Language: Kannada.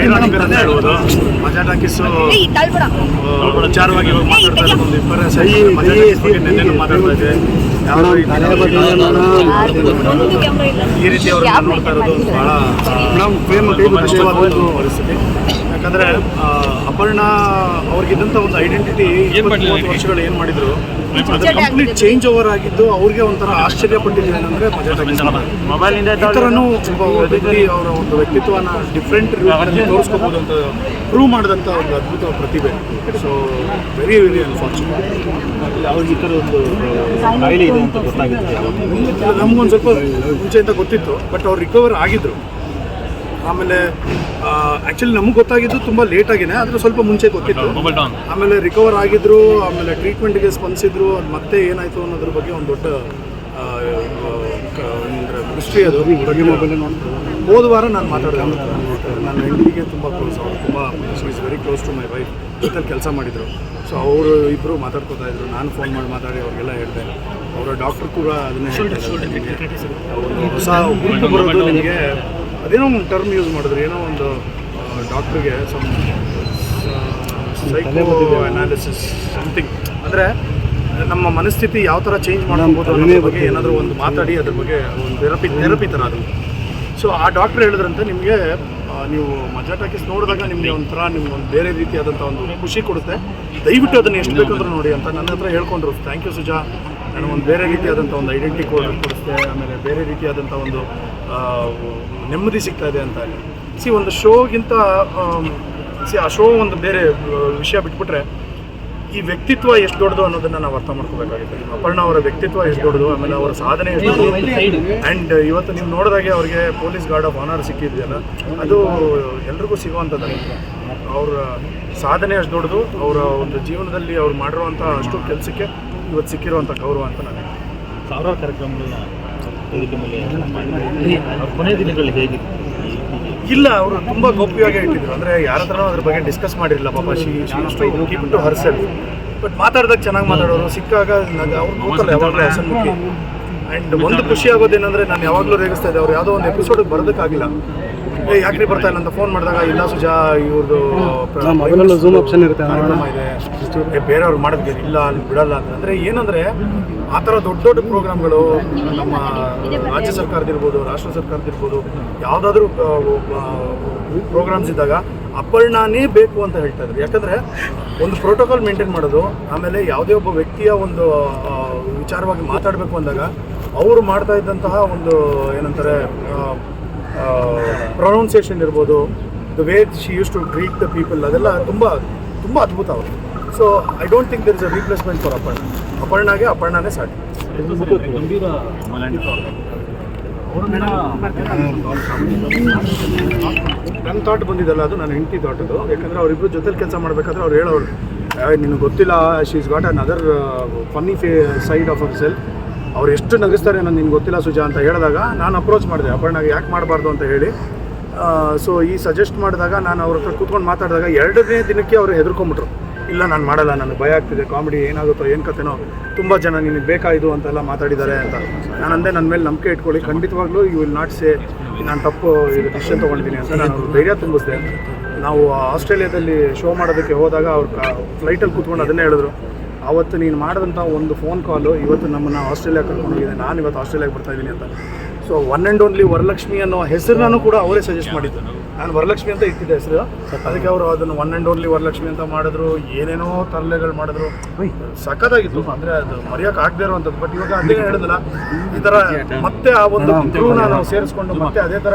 ಐರಾನಿಕ್ ಅಂತ ಹೇಳ್ಬೋದು ಮಜಾ ಟಾಕೀಸು ವಿಚಾರವಾಗಿ ಇವಾಗ ಮಾತಾಡ್ತಾ ಇರೋದು. ಒಂದು ಇಬ್ಬರ ಮಜಾ ಟಾಕೀಸ್ ಬಗ್ಗೆ ನೆನ್ನೆನೂ ಮಾತಾಡ್ತಾ ಇದೆ ಇಲ್ಲ ಈ ರೀತಿ ಅವರು ನೋಡ್ತಾ ಇರೋದು ಕಷ್ಟವಾದ ಒಂದು ಪರಿಸ್ಥಿತಿ. ಯಾಕಂದ್ರೆ ಆ, ಅಪರ್ಣ ಅವ್ರಿಗಿದ್ದಂಥ ಒಂದು ಐಡೆಂಟಿಟಿ ವರ್ಷಗಳು ಏನು ಮಾಡಿದ್ರು? ಅದು ಕಂಪ್ಲೀಟ್ ಚೇಂಜ್ ಓವರ್ ಆಗಿದ್ದು ಅವ್ರಿಗೆ ಒಂಥರ ಆಶ್ಚರ್ಯ ಪಟ್ಟಿದ್ದು ಏನಂದ್ರೆ ಮಜಾ ಟಾಕೀಸ್ ಮೊಬೈಲಿಂದ ಥರನೂ ಒಬ್ಬ ವ್ಯಕ್ತಿ ಅವರ ಒಂದು ವ್ಯಕ್ತಿತ್ವನ ಡಿಫ್ರೆಂಟ್ ತೋರಿಸ್ಕೋಬೋದು ಅಂತ ಪ್ರೂವ್ ಮಾಡಿದಂಥ ಒಂದು ಅದ್ಭುತ ಪ್ರತಿಭೆ. ಸೊ ವೆರಿ ವೆರಿ ಅನ್ಫಾರ್ಚುನೇಟ್ ಅವ್ರಿಗೆ ಈ ಥರ ಒಂದು ಕಾಯಿಲೆ ಇದೆ ಅಂತ ಗೊತ್ತಾಗುತ್ತೆ ನಮಗೊಂದು ಸ್ವಲ್ಪ ಮುಂಚೆಯಿಂದ ಗೊತ್ತಿತ್ತು ಬಟ್ ಅವ್ರು ರಿಕವರ್ ಆಗಿದ್ರು. ಆಮೇಲೆ ಆ್ಯಕ್ಚುಲಿ ನಮಗೆ ಗೊತ್ತಾಗಿದ್ದು ತುಂಬ ಲೇಟ್ ಆಗಿದೆ ಆದರೆ ಸ್ವಲ್ಪ ಮುಂಚೆ ಗೊತ್ತಿತ್ತು. ಆಮೇಲೆ ರಿಕವರ್ ಆಗಿದ್ರು ಆಮೇಲೆ ಟ್ರೀಟ್ಮೆಂಟ್ಗೆ ಸ್ಪಂದಿಸಿದ್ರು ಅದು ಮತ್ತೆ ಏನಾಯಿತು ಅನ್ನೋದ್ರ ಬಗ್ಗೆ ಒಂದು ದೊಡ್ಡ ಹಿಸ್ಟ್ರಿ ಅದು. ಬಗ್ಗೆ ಮೊಬೈಲ್ ಹೋದ ವಾರ ನಾನು ಮಾತಾಡಿದೆ. ನನ್ನ ಹೆಂಡಿಗೆ ತುಂಬ ಕ್ಲೋಸ್ ಅವ್ರು ತುಂಬ is very close to my wife ಜೊತೆಲಿ ಕೆಲಸ ಮಾಡಿದರು. ಸೊ ಅವರು ಇಬ್ಬರು ಮಾತಾಡ್ಕೊತಾ ಇದ್ರು. ನಾನು ಫೋನ್ ಮಾಡಿ ಮಾತಾಡಿ ಅವ್ರಿಗೆಲ್ಲ ಹೇಳಿದೆ. ಅವರ ಡಾಕ್ಟರ್ ಕೂಡ ಅದನ್ನೇ ಹೊಸ ಹುಟ್ಟು ಬರೋದು ನಿಮಗೆ. ಅದೇನೋ ಒಂದು ಟರ್ಮ್ ಯೂಸ್ ಮಾಡಿದ್ರು ಏನೋ ಒಂದು ಡಾಕ್ಟ್ರಿಗೆ ಸಮ್ ಸೈಕೋ ಅನಾಲಿಸಿಸ್ ಸಮಥಿಂಗ್ ಅಂದರೆ ನಮ್ಮ ಮನಸ್ಥಿತಿ ಯಾವ ಥರ ಚೇಂಜ್ ಮಾಡ್ಕೊಬೋದು ಅನ್ನೋ ಬಗ್ಗೆ ಏನಾದರೂ ಒಂದು ಮಾತಾಡಿ ಅದ್ರ ಬಗ್ಗೆ ಒಂದು ಥೆರಪಿ ಥೆರಪಿ ಥರ ಅದು. ಸೊ ಆ ಡಾಕ್ಟ್ರ್ ಹೇಳಿದ್ರಂತೆ ನಿಮಗೆ ನೀವು ಮಜಾ ಟಾಕೀಸ್ ನೋಡಿದಾಗ ನಿಮಗೆ ಒಂಥರ ನಿಮ್ಗೆ ಒಂದು ಬೇರೆ ರೀತಿಯಾದಂಥ ಒಂದು ಖುಷಿ ಕೊಡುತ್ತೆ. ದಯವಿಟ್ಟು ಅದನ್ನು ಎಷ್ಟು ಬೇಕಾದ್ರೂ ನೋಡಿ ಅಂತ ನನ್ನ ಹತ್ರ ಹೇಳ್ಕೊಂಡ್ರು. Thank you Suja. ನಾನು ಒಂದು ಬೇರೆ ರೀತಿಯಾದಂಥ ಒಂದು ಐಡೆಂಟಿ ಕೋಡ್ ಕೊಡಿಸ್ದೆ ಆಮೇಲೆ ಬೇರೆ ರೀತಿಯಾದಂಥ ಒಂದು ನೆಮ್ಮದಿ ಸಿಗ್ತಾ ಇದೆ ಅಂತ ಸಿ ಒಂದು ಶೋಗಿಂತ ಸಿ ಆ ಶೋ ಒಂದು ಬೇರೆ ವಿಷಯ ಬಿಟ್ಬಿಟ್ರೆ ಈ ವ್ಯಕ್ತಿತ್ವ ಎಷ್ಟು ದೊಡ್ಡದು ಅನ್ನೋದನ್ನ ನಾವು ಅರ್ಥ ಮಾಡ್ಕೋಬೇಕಾಗಿತ್ತು. ಅಪರ್ಣ ಅವರ ವ್ಯಕ್ತಿತ್ವ ಎಷ್ಟು ದೊಡ್ಡದು ಆಮೇಲೆ ಅವರ ಸಾಧನೆ ಎಷ್ಟು ದೊಡ್ಡದು. ಆ್ಯಂಡ್ ಇವತ್ತು ನೀವು ನೋಡಿದಾಗೆ ಅವ್ರಿಗೆ ಪೊಲೀಸ್ ಗಾರ್ಡ್ ಆಫ್ ಆನರ್ ಸಿಕ್ಕಿದೆಯಲ್ಲ ಅದು ಎಲ್ರಿಗೂ ಸಿಗುವಂಥದ್ದಲ್ಲ ಅವರ ಸಾಧನೆ ಅಷ್ಟು ದೊಡ್ಡದು ಅವರ ಒಂದು ಜೀವನದಲ್ಲಿ ಅವ್ರು ಮಾಡಿರುವಂಥ ಅಷ್ಟು ಕೆಲಸಕ್ಕೆ ಇವತ್ತು ಸಿಕ್ಕಿರುವಂಥ ಗೌರವ ಅಂತ ನಾನು. ಸಾವಿರಾರು ಕಾರ್ಯಕ್ರಮಗಳನ್ನ ಕೊನೆಯ ದಿನಗಳಲ್ಲಿ ಹೇಗಿತ್ತು ಇಲ್ಲ ಅವರು ತುಂಬ ಗೌಪ್ಯವಾಗಿ ಇಟ್ಟಿದ್ರು. ಅಂದರೆ ಯಾರ ಹತ್ರನೂ ಅದ್ರ ಬಗ್ಗೆ ಡಿಸ್ಕಸ್ ಮಾಡಿರಲಿಲ್ಲ ಪಾಪ. She keep to herself but ಮಾತಾಡಿದಾಗ ಚೆನ್ನಾಗಿ ಮಾತಾಡೋರು ಸಿಕ್ಕಾಗ ನನಗೆ ಅವ್ರು ನೋಡ್ತಾರೆ ಯಾವಾಗಲೂ ಹಸನ್ಮುಖಿ. ಆ್ಯಂಡ್ ಒಂದು ಖುಷಿ ಆಗೋದೇನೆಂದರೆ ನಾನು ಯಾವಾಗಲೂ ರೇಗಿಸ್ತಾ ಇದ್ದೆ. ಅವ್ರು ಯಾವುದೋ ಒಂದು ಎಪಿಸೋಡಿಗೆ ಬರೋದಕ್ಕಾಗಿಲ್ಲ. ಏ ಯಾಕ್ರಿ ಬರ್ತಾ ಇಲ್ಲ ಅಂತ ಫೋನ್ ಮಾಡಿದಾಗ ಇಲ್ಲ ಸುಜಾ ಇವ್ರದ್ದು ಮೊಬೈಲಲ್ಲೂ ಝೂಮ್ ಆಪ್ಷನ್ ಇರುತ್ತೆ. ಕಾರ್ಯಕ್ರಮ ಇದೆ. ಏ, ಬೇರೆಯವ್ರು ಮಾಡೋದಕ್ಕೆ ಇಲ್ಲ ಅಲ್ಲಿ ಬಿಡಲ್ಲ ಅಂತ. ಅಂದರೆ ಏನಂದರೆ ಆ ಥರ ದೊಡ್ಡ ದೊಡ್ಡ ಪ್ರೋಗ್ರಾಮ್ಗಳು ನಮ್ಮ ರಾಜ್ಯ ಸರ್ಕಾರದಿರ್ಬೋದು ರಾಷ್ಟ್ರ ಸರ್ಕಾರದಿರ್ಬೋದು ಯಾವುದಾದ್ರೂ ಪ್ರೋಗ್ರಾಮ್ಸ್ ಇದ್ದಾಗ ಅಪರ್ಣಾನೇ ಬೇಕು ಅಂತ ಹೇಳ್ತಾ ಇದ್ರು. ಯಾಕಂದರೆ ಒಂದು ಪ್ರೋಟೋಕಾಲ್ ಮೇಂಟೈನ್ ಮಾಡೋದು ಆಮೇಲೆ ಯಾವುದೇ ಒಬ್ಬ ವ್ಯಕ್ತಿಯ ಒಂದು ವಿಚಾರವಾಗಿ ಮಾತಾಡಬೇಕು ಅಂದಾಗ ಅವರು ಮಾಡ್ತಾ ಇದ್ದಂತಹ ಒಂದು ಏನಂತಾರೆ ಪ್ರೊನೌನ್ಸಿಯೇಷನ್ ಇರ್ಬೋದು the way she use to treat the people ಅದೆಲ್ಲ ತುಂಬ ತುಂಬ ಅದ್ಭುತ ಅವರು so I don't think there is a replacement for Aparna ಅಪರ್ಣಾಗೆ ಅಪರ್ಣಾನೇ ಸಾಟ್ ನನ್ನ ಥಾಟ್ ಬಂದಿದ್ದಲ್ಲ ಅದು ನನ್ನ ಹೆಂಡತಿ ಥಾಟದು ಯಾಕಂದರೆ ಅವರಿಬ್ಬರು ಜೊತೆಲಿ ಕೆಲಸ ಮಾಡಬೇಕಾದ್ರೆ ಅವ್ರು ಹೇಳೋರು ನಿನಗೆ ಗೊತ್ತಿಲ್ಲ she is got another funny fee side of hour cell ಅವ್ರು ಎಷ್ಟು ನಗಿಸ್ತಾರೆ ನಾನು ನಿನ್ಗೆ ಗೊತ್ತಿಲ್ಲ ಸುಜಾ ಅಂತ ಹೇಳಿದಾಗ ನಾನು ಅಪ್ರೋಚ್ ಮಾಡಿದೆ. ಅಪರ್ಣಾಗೆ ಯಾಕೆ ಮಾಡಬಾರ್ದು ಅಂತ ಹೇಳಿ. ಸೊ ಈ ಸಜೆಸ್ಟ್ ಮಾಡಿದಾಗ ನಾನು ಅವ್ರ ಹತ್ರ ಕೂತ್ಕೊಂಡು ಮಾತಾಡಿದಾಗ ಎರಡನೇ ದಿನಕ್ಕೆ ಅವರು ಹೆದರ್ಕೊಂಬಿಟ್ರು ಇಲ್ಲ, ನಾನು ಮಾಡಲ್ಲ ನನಗೆ ಭಯ ಆಗ್ತಿದೆ ಕಾಮಿಡಿ ಏನಾಗುತ್ತೋ, ಏನು ಕತೆನೋ ತುಂಬ ಜನ ನಿನಗೆ ಬೇಕಾಯಿತು ಅಂತೆಲ್ಲ ಮಾತಾಡಿದ್ದಾರೆ ಅಂತ. ನಾನು ಅಂದೆ ನನ್ನ ಮೇಲೆ ನಂಬಿಕೆ ಇಟ್ಕೊಳ್ಳಿ, ಖಂಡಿತವಾಗ್ಲೂ ಯು ವಿಲ್ ನಾಟ್ ಸೇ ನಾನು ತಪ್ಪು ಇದು ಡಿಸಿಷನ್ ತೊಗೊಂಡಿದ್ದೀನಿ ಅಂತ ನಾನು ಧೈರ್ಯ ತುಂಬಿಸಿದೆ. ನಾವು ಆಸ್ಟ್ರೇಲಿಯಾದಲ್ಲಿ ಶೋ ಮಾಡೋದಕ್ಕೆ ಹೋದಾಗ ಅವ್ರು ಫ್ಲೈಟಲ್ಲಿ ಕೂತ್ಕೊಂಡು ಅದನ್ನೇ ಹೇಳಿದ್ರು. ಅವತ್ತು ನೀನು ಮಾಡಿದಂಥ ಒಂದು ಫೋನ್ ಕಾಲು ಇವತ್ತು ನಮ್ಮನ್ನು ಆಸ್ಟ್ರೇಲಿಯಾ ಕರ್ಕೊಂಡು ಹೋಗಿದೆ. ನಾನು ಇವತ್ತು ಆಸ್ಟ್ರೇಲಿಯಾಗೆ ಬರ್ತಾ ಇದ್ದೀನಿ ಅಂತ. So one and only Varalakshmi ಅನ್ನೋ ಹೆಸರನ್ನು ಕೂಡ ಅವರೇ ಸಜೆಸ್ಟ್ ಮಾಡಿದ್ದು ನಾನು ವರಲಕ್ಷ್ಮಿ ಅಂತ ಇಟ್ಟಿದ್ದೆ ಹೆಸರು. ಅದಕ್ಕೆ ಅವರು ಅದನ್ನು ಒನ್ ಆ್ಯಂಡ್ ಓನ್ಲಿ ವರಲಕ್ಷ್ಮಿ ಅಂತ ಮಾಡಿದ್ರು. ಏನೇನೋ ತರಲೆಗಳು ಮಾಡಿದ್ರು. ಸಖತ್ತಾಗಿತ್ತು. ಅಂದರೆ ಅದು ಮರೆಯೋಕೆ ಆಗದೆ ಇರುವಂಥದ್ದು. ಬಟ್ ಇವಾಗ ಅದೇ ಹೇಳಿದಲ್ಲ ಈ ಥರ ಮತ್ತೆ ಆ ಒಂದು ನಾವು ಸೇರಿಸ್ಕೊಂಡು ಮತ್ತೆ ಅದೇ ಥರ